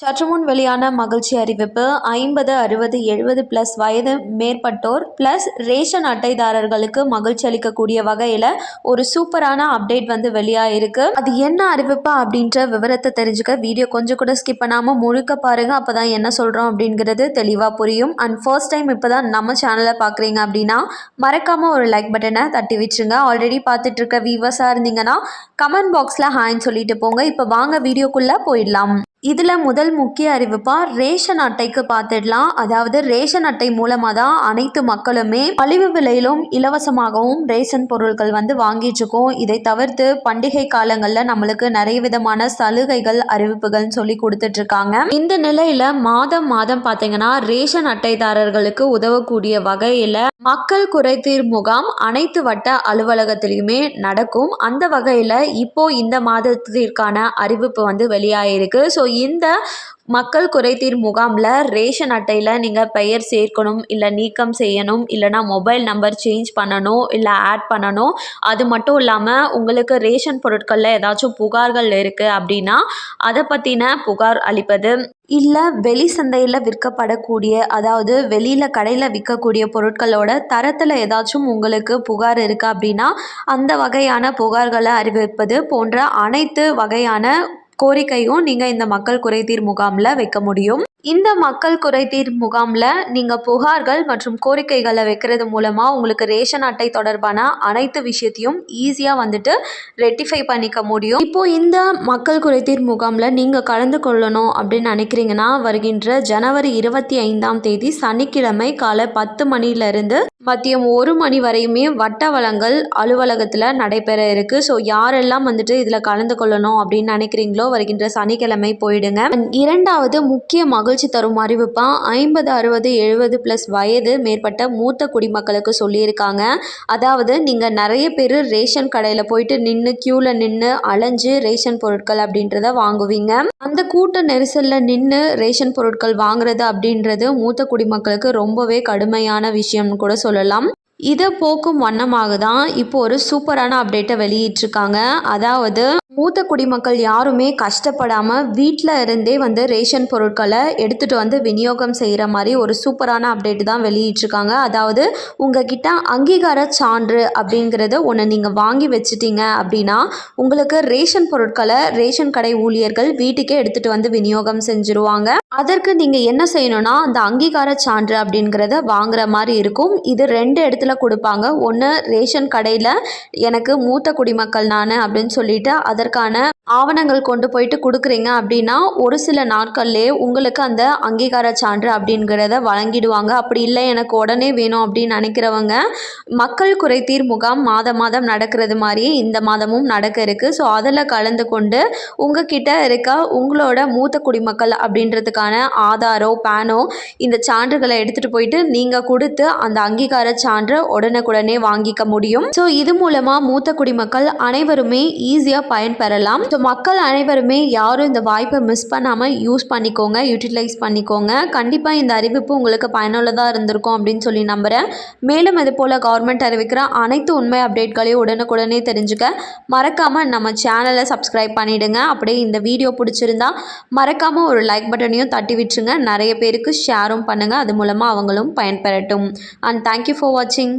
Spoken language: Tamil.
சற்று முன் வெளியான மகிழ்ச்சி அறிவிப்பு ஐம்பது அறுபது எழுபது ப்ளஸ் வயது மேற்பட்டோர் ப்ளஸ் ரேஷன் அட்டைதாரர்களுக்கு மகிழ்ச்சி அளிக்கக்கூடிய வகையில் ஒரு சூப்பரான அப்டேட் வந்து வெளியாயிருக்கு. அது என்ன அறிவிப்பு அப்படின்ற விவரத்தை தெரிஞ்சுக்க வீடியோ கொஞ்சம் கூட ஸ்கிப் பண்ணாமல் முழுக்க பாருங்கள் அப்போ தான் என்ன சொல்கிறோம் அப்படிங்கிறது தெளிவாக புரியும். அண்ட் ஃபர்ஸ்ட் டைம் இப்போ தான் நம்ம சேனலை பார்க்குறீங்க அப்படின்னா மறக்காமல் ஒரு லைக் பட்டனை தட்டி வச்சுருங்க ஆல்ரெடி பார்த்துட்டு இருக்க வியூவர்ஸாக இருந்தீங்கன்னா கமெண்ட் பாக்ஸில் ஹாய்ன்னு சொல்லிட்டு போங்க. இப்போ வாங்க வீடியோக்குள்ளே போயிடலாம். இதில் முதல் முக்கிய அறிவிப்பாக ரேஷன் அட்டைக்கு பார்த்துடலாம். அதாவது ரேஷன் அட்டை மூலமாக தான் அனைத்து மக்களுமே மலிவு விலையிலும் இலவசமாகவும் ரேஷன் பொருட்கள் வந்து வாங்கிட்டு இருக்கோம். இதை தவிர்த்து பண்டிகை காலங்களில் நம்மளுக்கு நிறைய விதமான சலுகைகள் அறிவிப்புகள்னு சொல்லி கொடுத்துட்ருக்காங்க இந்த நிலையில் மாதம் மாதம் பார்த்தீங்கன்னா ரேஷன் அட்டைதாரர்களுக்கு உதவக்கூடிய வகையில் மக்கள் குறைதீர் முகாம் அனைத்து வட்ட அலுவலகத்திலையுமே நடக்கும். அந்த வகையில் இப்போ இந்த மாதத்திற்கான அறிவிப்பு வந்து வெளியாகிருக்கு ஸோ இந்த மக்கள் குறைதீர் முகாமில் ரேஷன் அட்டையில் நீங்கள் பெயர் சேர்க்கணும் இல்லை நீக்கம் செய்யணும் இல்லைனா மொபைல் நம்பர் சேஞ்ச் பண்ணணும் இல்லை ஆட் பண்ணணும். அது மட்டும் இல்லாமல் உங்களுக்கு ரேஷன் பொருட்களில் ஏதாச்சும் புகார்கள் இருக்குது அப்படின்னா அதை பற்றின புகார் அளிப்பது இல்லை வெளி சந்தையில் விற்கப்படக்கூடிய அதாவது வெளியில் கடையில் விற்கக்கூடிய பொருட்களோட தரத்தில் ஏதாச்சும் உங்களுக்கு புகார் இருக்குது அப்படின்னா அந்த வகையான புகார்களை அறிவிப்பது போன்ற அனைத்து வகையான கோரிக்கையும் நீங்கள் இந்த மக்கள் குறைதீர் முகாமில் வைக்க முடியும். இந்த மக்கள் குறைதீர் முகாமில் நீங்கள் புகார்கள் மற்றும் கோரிக்கைகளை வைக்கிறது மூலமாக உங்களுக்கு ரேஷன் அட்டை தொடர்பான அனைத்து விஷயத்தையும் ஈஸியாக வந்துட்டு ரெட்டிஃபை பண்ணிக்க முடியும். இப்போது இந்த மக்கள் குறைதீர் முகாமில் நீங்கள் கலந்து கொள்ளணும் அப்படின்னு நினைக்கிறீங்கன்னா வருகின்ற ஜனவரி இருபத்தி ஐந்தாம் தேதி சனிக்கிழமை காலை பத்து மணியிலிருந்து மதியம் ஒரு மணி வரையுமே வட்ட வளங்கள் அலுவலகத்தில் நடைபெற இருக்குது ஸோ யாரெல்லாம் வந்துட்டு இதில் கலந்து கொள்ளணும் அப்படின்னு நினைக்கிறீங்களோ வருகின்ற சனிக்கிழமை போயிடுங்க. இரண்டாவது முக்கிய மகிழ்ச்சி தரும் அறிவிப்பாக ஐம்பது அறுபது எழுபது ப்ளஸ் வயது மேற்பட்ட மூத்த குடிமக்களுக்கு சொல்லியிருக்காங்க. அதாவது நீங்கள் நிறைய பேர் ரேஷன் கடையில் போயிட்டு நின்று க்யூவில் நின்று அலைஞ்சு ரேஷன் பொருட்கள் அப்படின்றத வாங்குவீங்க. அந்த கூட்ட நெரிசலில் நின்று ரேஷன் பொருட்கள் வாங்குறது அப்படின்றது மூத்த குடிமக்களுக்கு ரொம்பவே கடுமையான விஷயம்னு கூட சொல்லலாம். இதை போக்கும் வண்ணமாக தான் இப்போ ஒரு சூப்பரான அப்டேட்டை வெளியிட்டிருக்காங்க. அதாவது மூத்த குடிமக்கள் யாருமே கஷ்டப்படாமல் வீட்டில் இருந்தே வந்து ரேஷன் பொருட்களை எடுத்துகிட்டு வந்து விநியோகம் செய்கிற மாதிரி ஒரு சூப்பரான அப்டேட் தான் வெளியிட்டிருக்காங்க. அதாவது உங்ககிட்ட அங்கீகார சான்று அப்படிங்கிறத ஒன்று நீங்கள் வாங்கி வச்சுட்டீங்க அப்படின்னா உங்களுக்கு ரேஷன் பொருட்களை ரேஷன் கடை ஊழியர்கள் வீட்டுக்கே எடுத்துகிட்டு வந்து விநியோகம் செஞ்சுருவாங்க. அதற்கு நீங்கள் என்ன செய்யணும்னா அந்த அங்கீகார சான்று அப்படிங்கிறத வாங்குற மாதிரி இருக்கும். இது ரெண்டு இடத்துல கொடுப்பாங்க. ஒன்று ரேஷன் கடையில் எனக்கு மூத்த குடிமக்கள் நான் அப்படின்னு சொல்லிட்டு அதற்கான ஆவணங்கள் கொண்டு போயிட்டு கொடுக்குறீங்க அப்படின்னா ஒரு சில நாட்கள்லேயே உங்களுக்கு அந்த அங்கீகார சான்று அப்படிங்கிறத வழங்கிடுவாங்க. அப்படி இல்லை எனக்கு உடனே வேணும் அப்படின்னு நினைக்கிறவங்க மக்கள் குறைதீர் முகாம் மாதம் மாதம் நடக்கிறது மாதிரியே இந்த மாதமும் நடக்க இருக்குது ஸோ அதில் கலந்து கொண்டு உங்ககிட்ட இருக்க உங்களோட மூத்த குடிமக்கள் அப்படின்றதுக்கான ஆதாரோ பேனோ இந்த சான்றுகளை எடுத்துகிட்டு போயிட்டு நீங்கள் கொடுத்து அந்த அங்கீகார சான்று உடனுக்குடனே வாங்கிக்க முடியும். ஸோ இது மூலமாக மூத்த குடிமக்கள் அனைவருமே ஈஸியாக பயன்பெறலாம். ஸோ மக்கள் அனைவருமே யாரும் இந்த வாய்ப்பை மிஸ் பண்ணாமல் யூஸ் பண்ணிக்கோங்க யூட்டிலைஸ் பண்ணிக்கோங்க. கண்டிப்பாக இந்த அறிவிப்பு உங்களுக்கு பயனுள்ளதாக இருந்திருக்கும் அப்படின்னு சொல்லி நம்புகிறேன் மேலும் இது போல் கவர்மெண்ட் அறிவிக்கிற அனைத்து உண்மை அப்டேட்களையும் உடனுக்குடனே தெரிஞ்சுக்க மறக்காமல் நம்ம சேனலை சப்ஸ்கிரைப் பண்ணிவிடுங்க அப்படியே இந்த வீடியோ பிடிச்சிருந்தா மறக்காமல் ஒரு லைக் பட்டனையும் தட்டி விட்டுருங்க. நிறைய பேருக்கு ஷேரும் பண்ணுங்கள் அது மூலமாக அவங்களும் பயன்பெறட்டும். அண்ட் தேங்க்யூ ஃபார் வாட்சிங்